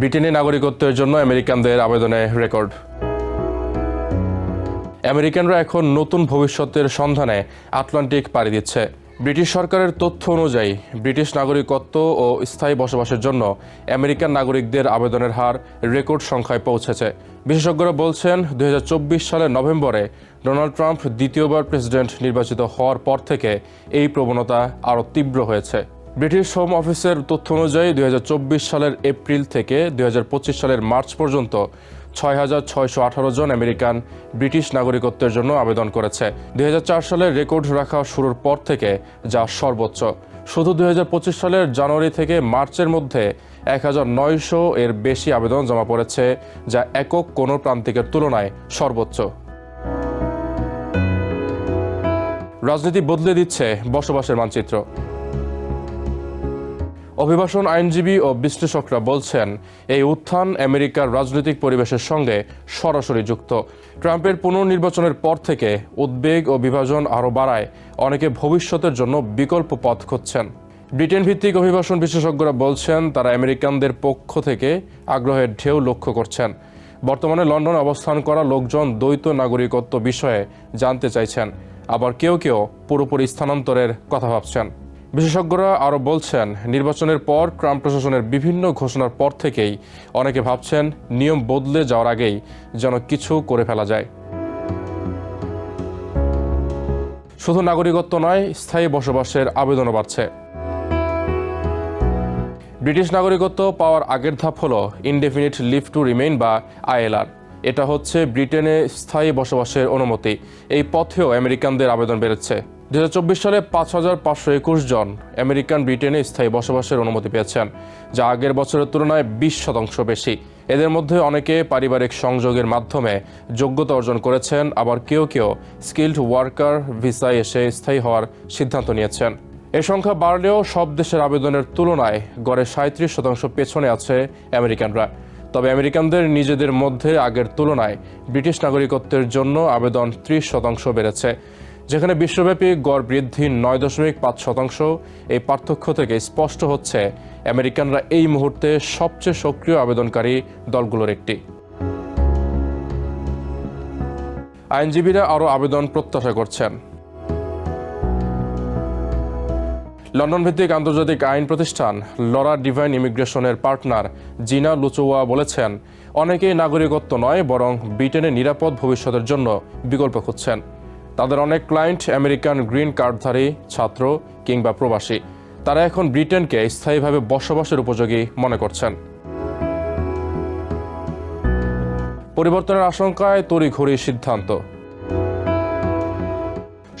ব্রিটেনে নাগরিকত্বের জন্য আমেরিকানদের আবেদনে রেকর্ড। আমেরিকানরা এখন নতুন ভবিষ্যতের সন্ধানে আটলান্টিক পাড়ি দিচ্ছে। ব্রিটিশ সরকারের তথ্য অনুযায়ী, ব্রিটিশ নাগরিকত্ব ও স্থায়ী বসবাসের জন্য আমেরিকান নাগরিকদের আবেদনের হার রেকর্ড সংখ্যায় পৌঁছেছে। বিশেষজ্ঞরা বলছেন দু হাজার চব্বিশ সালের নভেম্বরে ডোনাল্ড ট্রাম্প দ্বিতীয়বার প্রেসিডেন্ট নির্বাচিত হওয়ার পর থেকে এই প্রবণতা আরও তীব্র হয়েছে। ব্রিটিশ হোম অফিসের তথ্য অনুযায়ী দুই হাজার চব্বিশ সালের এপ্রিল থেকে দুই হাজার পঁচিশ সালের মার্চ পর্যন্ত ছয় হাজার ছয়শো আঠারো জন আমেরিকান ব্রিটিশ নাগরিকত্বের জন্য আবেদন করেছে। দুই হাজার চার সালের রেকর্ড রাখা শুরুর পর থেকে যা সর্বোচ্চ। শুধু দুই হাজার পঁচিশ সালের জানুয়ারি থেকে মার্চের মধ্যে এক হাজার নয়শো এর বেশি আবেদন জমা পড়েছে, যা একক কোনো প্রান্তিকের তুলনায় সর্বোচ্চ। রাজনীতি বদলে দিচ্ছে বসবাসের মানচিত্র। অভিবাসন আইনজীবী ও বিশ্লেষকরা বলছেন, এই উত্থান আমেরিকার রাজনৈতিক পরিবেশের সঙ্গে সরাসরি যুক্ত। ট্রাম্পের পুনর্নির্বাচনের পর থেকে উদ্বেগ ও বিভাজন আরও বাড়ায়। অনেকে ভবিষ্যতের জন্য বিকল্প পথ খুঁজছেন। ব্রিটেন ভিত্তিক অভিবাসন বিশেষজ্ঞরা বলছেন, তারা আমেরিকানদের পক্ষ থেকে আগ্রহের ঢেউ লক্ষ্য করছেন। বর্তমানে লন্ডনে অবস্থান করা লোকজন দ্বৈত নাগরিকত্ব বিষয়ে জানতে চাইছেন। আবার কেউ কেউ পুরোপুরি স্থানান্তরের কথা ভাবছেন। বিশেষজ্ঞরা আরও বলছেন, নির্বাচনের পর ট্রাম্প প্রশাসনের বিভিন্ন ঘোষণার পর থেকেই অনেকে ভাবছেন নিয়ম বদলে যাওয়ার আগেই যেন কিছু করে ফেলা যায়। শুধু নাগরিকত্ব নয়, স্থায়ী বসবাসের আবেদনও বাড়ছে। ব্রিটিশ নাগরিকত্ব পাওয়ার আগের ধাপ হল ইনডেফিনিট লিভ টু রিমেইন বা আইএলআর এটা হচ্ছে ব্রিটেনে স্থায়ী বসবাসের অনুমতি। এই পথেও আমেরিকানদের আবেদন বেড়েছে। দুই হাজার চব্বিশ সালে পাঁচ হাজার পাঁচশো একুশ জন আমেরিকান ব্রিটেনে স্থায়ী বসবাসের অনুমতি পেয়েছেন, যা আগের বছরের তুলনায় বিশ শতাংশ বেশি। এদের মধ্যে অনেকে পারিবারিক সংযোগের মাধ্যমে যোগ্যতা অর্জন করেছেন, আবার কেউ কেউ স্কিল্ড ওয়ার্কার ভিসায় এসে স্থায়ী হওয়ার সিদ্ধান্ত নিয়েছেন। এ সংখ্যা বাড়লেও সব দেশের আবেদনের তুলনায় গড়ে সাঁত্রিশ শতাংশ পেছনে আছে আমেরিকানরা। তবে আমেরিকানদের নিজেদের মধ্যে আগের তুলনায় ব্রিটিশ নাগরিকত্বের জন্য আবেদন ত্রিশ শতাংশ বেড়েছে। যেখানে বিশ্বব্যাপী গড় বৃদ্ধি নয় দশমিক পাঁচ শতাংশ। এই পার্থক্য থেকে স্পষ্ট হচ্ছে, আমেরিকানরা এই মুহূর্তে সবচেয়ে সক্রিয় আবেদনকারী দলগুলোর একটি। আইনজীবীরা আরও আবেদন প্রত্যাশা করছেন। লন্ডন ভিত্তিক আন্তর্জাতিক আইন প্রতিষ্ঠান লরা ডিভাইন ইমিগ্রেশনের পার্টনার জিনা লুচোয়া বলেছেন, অনেকেই নাগরিকত্ব নয়, বরং ব্রিটেনে নিরাপদ ভবিষ্যতের জন্য বিকল্প খুঁজছেন। তাদের অনেক ক্লায়েন্ট আমেরিকান গ্রিন কার্ডধারী ছাত্র কিংবা প্রবাসী। তারা এখন ব্রিটেনকে স্থায়ীভাবে বসবাসের উপযোগী মনে করছেন। পরিবর্তনের আশঙ্কায় তড়িঘড়ি সিদ্ধান্ত।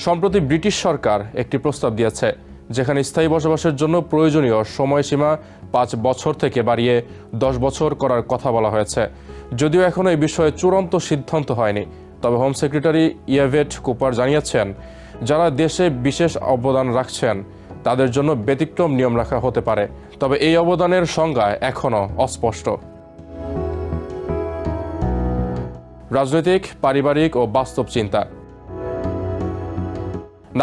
সম্প্রতি ব্রিটিশ সরকার একটি প্রস্তাব দিয়েছে, যেখানে স্থায়ী বসবাসের জন্য প্রয়োজনীয় সময়সীমা পাঁচ বছর থেকে বাড়িয়ে দশ বছর করার কথা বলা হয়েছে। যদিও এখনও এই বিষয়ে চূড়ান্ত সিদ্ধান্ত হয়নি তবে হোম সেক্রেটারি ইয়াভেট কুপার জানিয়েছেন, যারা দেশে বিশেষ অবদান রাখছেন, তাদের জন্য ব্যতিক্রম নিয়ম রাখা হতে পারে। তবে এই অবদানের সংজ্ঞা এখনও অস্পষ্ট। রাজনৈতিক, পারিবারিক ও বাস্তব চিন্তা।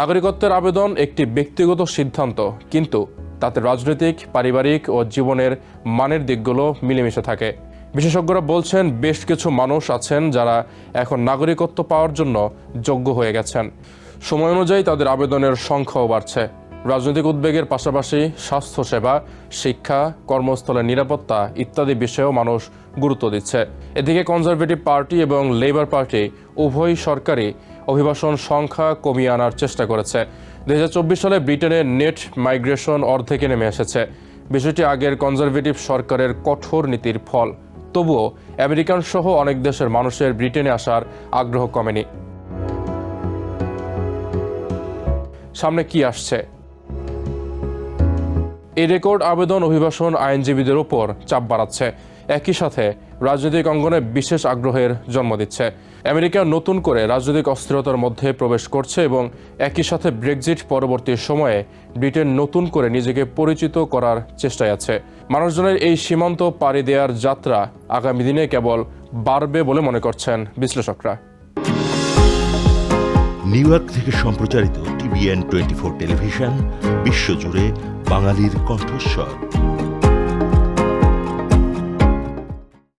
নাগরিকত্বের আবেদন একটি ব্যক্তিগত সিদ্ধান্ত, কিন্তু তাতে রাজনৈতিক, পারিবারিক ও জীবনের মানের দিকগুলো মিলেমিশে থাকে। বিশেষজ্ঞরা বলছেন বেশ কিছু মানুষ আছেন যারা এখন নাগরিকত্ব পাওয়ার জন্য যোগ্য হয়ে গেছেন। সময় অনুযায়ী তাদের আবেদনের সংখ্যাও বাড়ছে। রাজনৈতিক উদ্বেগের পাশাপাশি স্বাস্থ্যসেবা, শিক্ষা কর্মস্থলের নিরাপত্তা ইত্যাদি বিষয়েও মানুষ গুরুত্ব দিচ্ছে। এদিকে কনজারভেটিভ পার্টি এবং লেবার পার্টি উভয় সরকারই অভিবাসন সংখ্যা কমিয়ে আনার চেষ্টা করেছে। দু হাজার চব্বিশ সালে ব্রিটেনের নেট মাইগ্রেশন অর্ধেকে নেমে এসেছে। বিষয়টি আগের কনজারভেটিভ সরকারের কঠোর নীতির ফল। তবুও আমেরিকান সহ অনেক দেশের মানুষের ব্রিটেনে আসার আগ্রহ কমেনি। সামনে কি আসছে? এই রেকর্ড আবেদন, অভিবাসন আইনজীবীদের ওপর চাপ বাড়াচ্ছে। একই সাথে রাজনৈতিক অঙ্গনে বিশেষ আগ্রহের জন্ম দিচ্ছে। আমেরিকা নতুন করে রাজনৈতিক অস্থিরতার মধ্যে প্রবেশ করছে এবং একই সাথে ব্রেক্সিট পরবর্তী সময়ে ব্রিটেন নতুন করে নিজেকে পরিচিত করার চেষ্টায় আছে। মানুষজনের এই সীমান্ত পাড়ি দেওয়ার যাত্রা আগামী দিনে কেবল বাড়বে বলে মনে করছেন বিশ্লেষকরা। নিউ ইয়র্ক থেকে সম্প্রচারিত টিভিএন টোয়েন্টি ফোর টেলিভিশন, বিশ্বজুড়ে বাঙালির কণ্ঠস্বর।